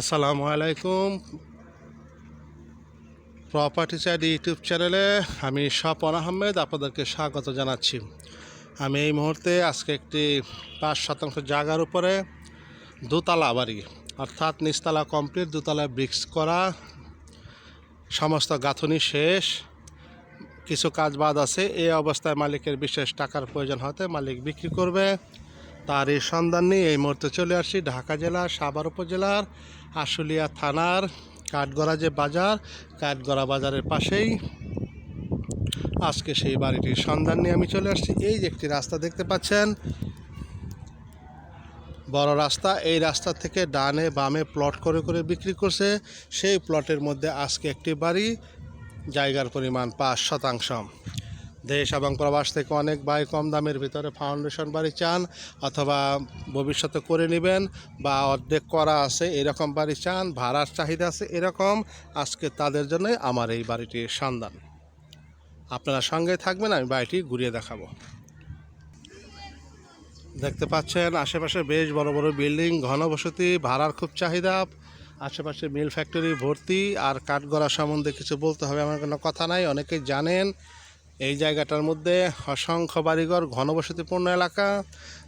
আসসালামু আলাইকুম property side YouTube চ্যানেলে আমি স্বপন আহমেদ আপনাদেরকে স্বাগত জানাচ্ছি। আমি এই মুহূর্তে আজকে একটি পাঁচ শতাংশ জায়গার উপরে দোতলা বাড়ি, অর্থাৎ নিচতলা কমপ্লিট দোতলা ব্রিক্স করা, সমস্ত গাঁথনি শেষ, কিছু কাজ বাদ আছে। এই অবস্থায় মালিকের বিশেষ টাকার প্রয়োজন হতে মালিক বিক্রি করবে। তার এই সন্ধান নিয়ে এই মুহূর্তে চলে আসছি ঢাকা জেলার সাভার উপজেলার আশুলিয়া থানার কাঠগড়া যে বাজার, কাঠগড়া বাজারের পাশেই। আজকে সেই বাড়িটির সন্ধান নিয়ে আমি চলে আসছি। এই যে একটি রাস্তা দেখতে পাচ্ছেন, বড় রাস্তা। এই রাস্তা থেকে ডানে বামে প্লট করে করে বিক্রি করছে। সেই প্লটের মধ্যে আজকে একটি বাড়ি, জায়গার পরিমাণ পাঁচ শতাংশ। দেশ এবং প্রবাস থেকে অনেক ভাই কম দামের ভিতরে ফাউন্ডেশন বাড়ি চান অথবা ভবিষ্যতে করে নেবেন বা অর্ধেক করা আছে এরকম বাড়ি চান, ভাড়ার চাহিদা আছে এরকম, আজকে তাদের জন্যই আমার এই বাড়িটির সন্ধান। আপনারা সঙ্গে থাকবেন, আমি বাড়িটি ঘুরিয়ে দেখাবো। দেখতে পাচ্ছেন, আশেপাশে বেশ বড় বড় বিল্ডিং, ঘনবসতি, ভাড়ার খুব চাহিদা। আশেপাশে মিল ফ্যাক্টরি, ভর্তি, আর কাঠগড়া সম্বন্ধে কিছু বলতে হবে, আমার কোনো কথা নাই, অনেকেই জানেন। এই জায়গাটার মধ্যে অসংখ্য বাড়িঘর, ঘনবসতিপূর্ণ এলাকা,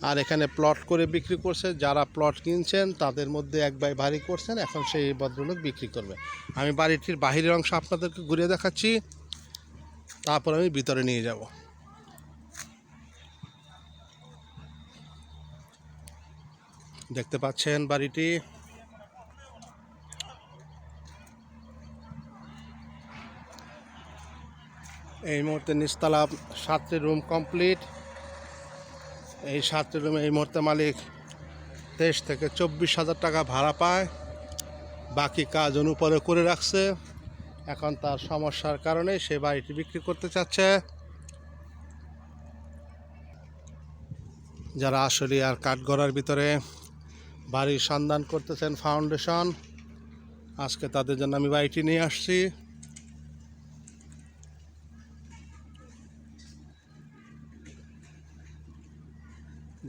আর এখানে প্লট করে বিক্রি করছে। যারা প্লট কিনছেন, তাদের মধ্যে এক ভাই বাড়ি করছেন, এখন সেই ভদ্রলোক বিক্রি করবে। আমি বাড়িটির বাহিরের অংশ আপনাদেরকে ঘুরিয়ে দেখাচ্ছি। তারপর আমি ভিতরে নিয়ে যাব। দেখতে পাচ্ছেন বাড়িটি। এই মুহূর্তে নিচতলা সাতটি রুম কমপ্লিট। এই সাতটি রুমে এই মুহূর্তে মালিক তেইশ থেকে চব্বিশ হাজার টাকা ভাড়া পায়। বাকি কাজ অনুপরে করে রাখছে। এখন তার সমস্যার কারণে সে বাড়িটি বিক্রি করতে চাচ্ছে। যারা আসলে আর কাঠগড়ার ভিতরে বাড়ির সন্ধান করতেছেন ফাউন্ডেশন, আজকে তাদের জন্য আমি বাড়িটি নিয়ে আসছি।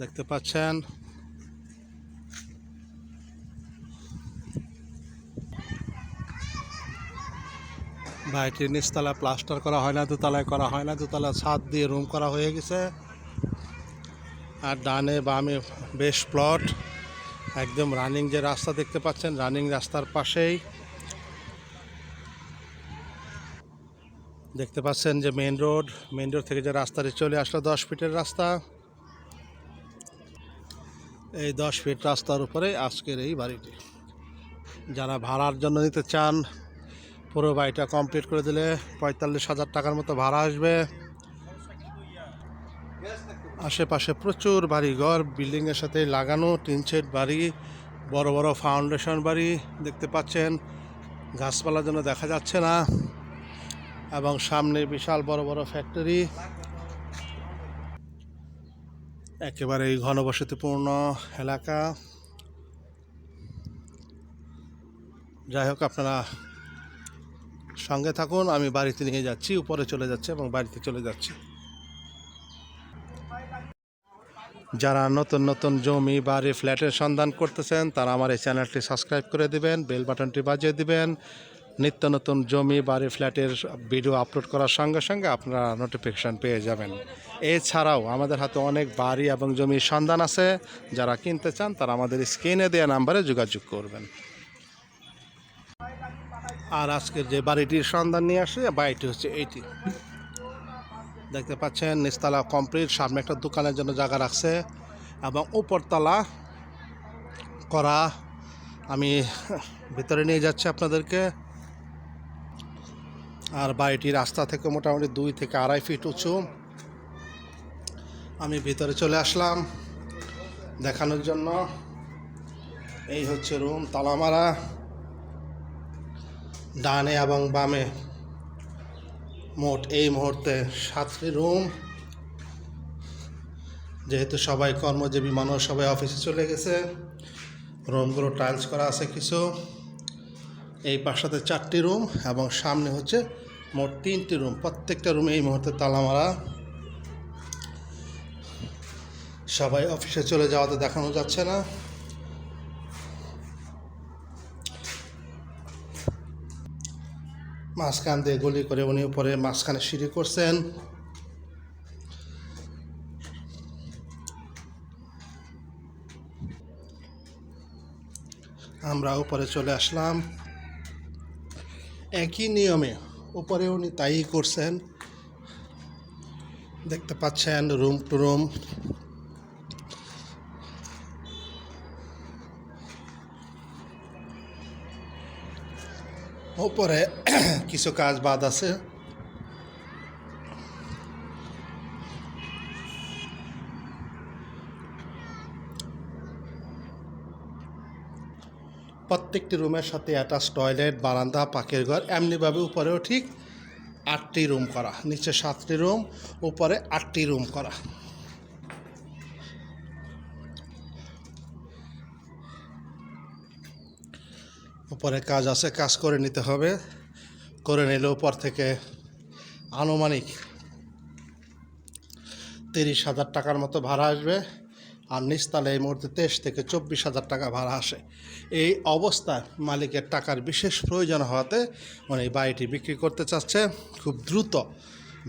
দেখতে পাচ্ছেন। বাড়িটির নিচতলা প্লাস্টার করা হয় না, দোতলায় করা হয় না দোতলা ছাদ দিয়ে রুম করা হয়ে গেছে। আর ডানে বামে বেশ প্লট, একদম রানিং যে রাস্তা দেখতে পাচ্ছেন, রানিং রাস্তার পাশেই। দেখতে পাচ্ছেন যে মেন রোড মেন রোড থেকে যে রাস্তাটি চলে আসলো দশ ফিটের রাস্তা। এই দশ ফিট রাস্তার উপরে আজকের এই বাড়িটি। যারা ভাড়ার জন্য নিতে চান, পুরো বাড়িটা কমপ্লিট করে দিলে পঁয়তাল্লিশ হাজার টাকার মতো ভাড়া আসবে। আশেপাশে প্রচুর বাড়ি ঘর বিল্ডিংয়ের সাথে লাগানো, টিন শেড বাড়ি, বড় বড় ফাউন্ডেশন বাড়ি দেখতে পাচ্ছেন। গাছপালার জন্য দেখা যাচ্ছে না। এবং সামনে বিশাল বড় বড় ফ্যাক্টরি একেবারে ঘনবসতিপূর্ণ এলাকা। যাই হোক, আপনারা সঙ্গে থাকুন, আমি বাড়িতে নিয়ে যাচ্ছি, উপরে চলে যাচ্ছে এবং বাড়িতে চলে যাচ্ছি। যারা নতুন নতুন জমি, বাড়ি, ফ্ল্যাটের সন্ধান করতেছেন, তারা আমার এই চ্যানেলটি সাবস্ক্রাইব করে দিবেন, বেল বাটনটি বাজিয়ে দিবেন। নিত্য নতুন জমি বাড়ি ফ্ল্যাটের ভিডিও আপলোড করার সঙ্গে সঙ্গে আপনারা নোটিফিকেশান পেয়ে যাবেন। এছাড়াও আমাদের হাতে অনেক বাড়ি এবং জমির সন্ধান আছে। যারা কিনতে চান তারা আমাদের স্ক্রিনে দেওয়া নাম্বারে যোগাযোগ করবেন। আর আজকের যে বাড়িটির সন্ধান নিয়ে আসে, বাড়িটি হচ্ছে এইটি। দেখতে পাচ্ছেন, নিচতলা কমপ্লিট সামনে একটা দোকানের জন্য জায়গা রাখছে এবং উপরতলা করা আমি ভিতরে নিয়ে যাচ্ছি আপনাদেরকে। আর বাড়িটি রাস্তা থেকে মোটামুটি দুই থেকে আড়াই ফিট উঁচু। আমি ভিতরে চলে আসলাম দেখানোর জন্য। এই হচ্ছে রুম, তালামারা, ডানে এবং বামে। মোট এই মুহূর্তে সাতটি রুম। যেহেতু সবাই কর্মজীবী মানুষ, সবাই অফিসে চলে গেছে। রুমগুলো টাইলস করা আছে কিছু। এই বাসাতে চারটি রুম এবং সামনে হচ্ছে মোট তিনটি রুম। প্রত্যেকটা রুমে এই মুহূর্তে তালা মারা সবাই অফিসে চলে যাওয়াতে দেখানো যাচ্ছে না। মাঝখান দিয়ে গলি করে উনি উপরে মাঝখানে সিঁড়ি করছেন। আমরা উপরে চলে আসলাম। একই নিয়মে উপরে উনি তাই করছেন। দেখতে পাচ্ছেন রুম টু রুম। ওপরে কিছু কাজ বাদ আছে। প্রত্যেকটি রুমের সাথে অ্যাটাচ টয়লেট বারান্দা, পাকের ঘর, এমনিভাবে উপরেও ঠিক আটটি রুম করা। নিচে সাতটি রুম, উপরে আটটি রুম করা। উপরে কাজ আছে, কাজ করে নিতে হবে। করে নিলে উপর থেকে আনুমানিক তিরিশ হাজার টাকার মতো ভাড়া আসবে। আর নিচতলে এই মুহূর্তে তেইশ থেকে চব্বিশ হাজার টাকা ভাড়া আসে। এই অবস্থায় মালিকের টাকার বিশেষ প্রয়োজন হওয়াতে মানে বাড়িটি বিক্রি করতে চাচ্ছে খুব দ্রুত।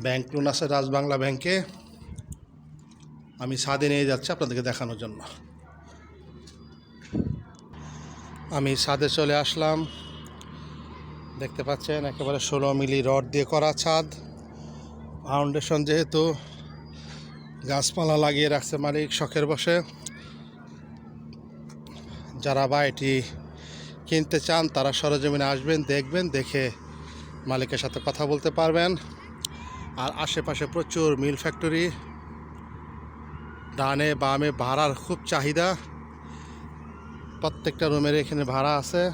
ব্যাংক লোন আছে রাজবাংলা ব্যাংকে। আমি ছাদে নিয়ে যাচ্ছি আপনাদেরকে দেখানোর জন্য। আমি ছাদে চলে আসলাম। দেখতে পাচ্ছেন একেবারে ষোলো মিলি রড দিয়ে করা ছাদ। ফাউন্ডেশন যেহেতু গাছপালা লাগিয়ে রাখছে মালিক শখের বসে। যারা বাড়িটি কিনতে চান, তারা সরজমিনে আসবেন, দেখবেন, দেখে মালিকের সাথে কথা বলতে পারবেন। আর আশেপাশে প্রচুর মিল ফ্যাক্টরি, ডানে বামে ভাড়ার খুব চাহিদা। প্রত্যেকটা রুমের এখানে ভাড়া আছে।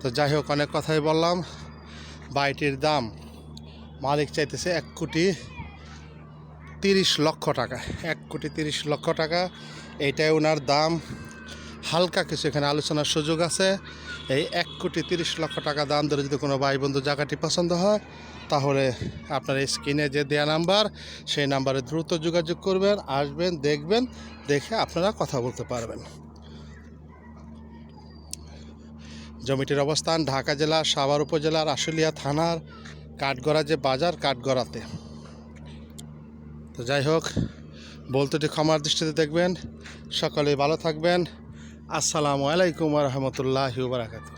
তো যাই হোক, অনেক কথাই বললাম। বাড়িটির দাম মালিক চাইতেছে এক কোটি। তিরিশ লক্ষ টাকা, এক কোটি তিরিশ লক্ষ টাকা। এটাই ওনার দাম। হালকা কিছু এখানে আলোচনার সুযোগ আছে। এই এক কোটি তিরিশ লক্ষ টাকা দাম ধরে যদি কোনো ভাই বন্ধু জায়গাটি পছন্দ হয়, তাহলে আপনার স্ক্রিনে যে দেয়া নাম্বার, সেই নাম্বারে দ্রুত যোগাযোগ করবেন, আসবেন, দেখবেন, দেখে আপনারা কথা বলতে পারবেন। জমিটির অবস্থান ঢাকা জেলা সাভার উপজেলার আশুলিয়া থানার কাঠগড়া যে বাজার, কাঠগড়াতে। তো যাই হোক বলতেটি ক্ষমার দৃষ্টিতে দেখবেন। সকলে ভালো থাকবেন। আসসালামু আলাইকুম রহমতুল্লাহ বারাকাতু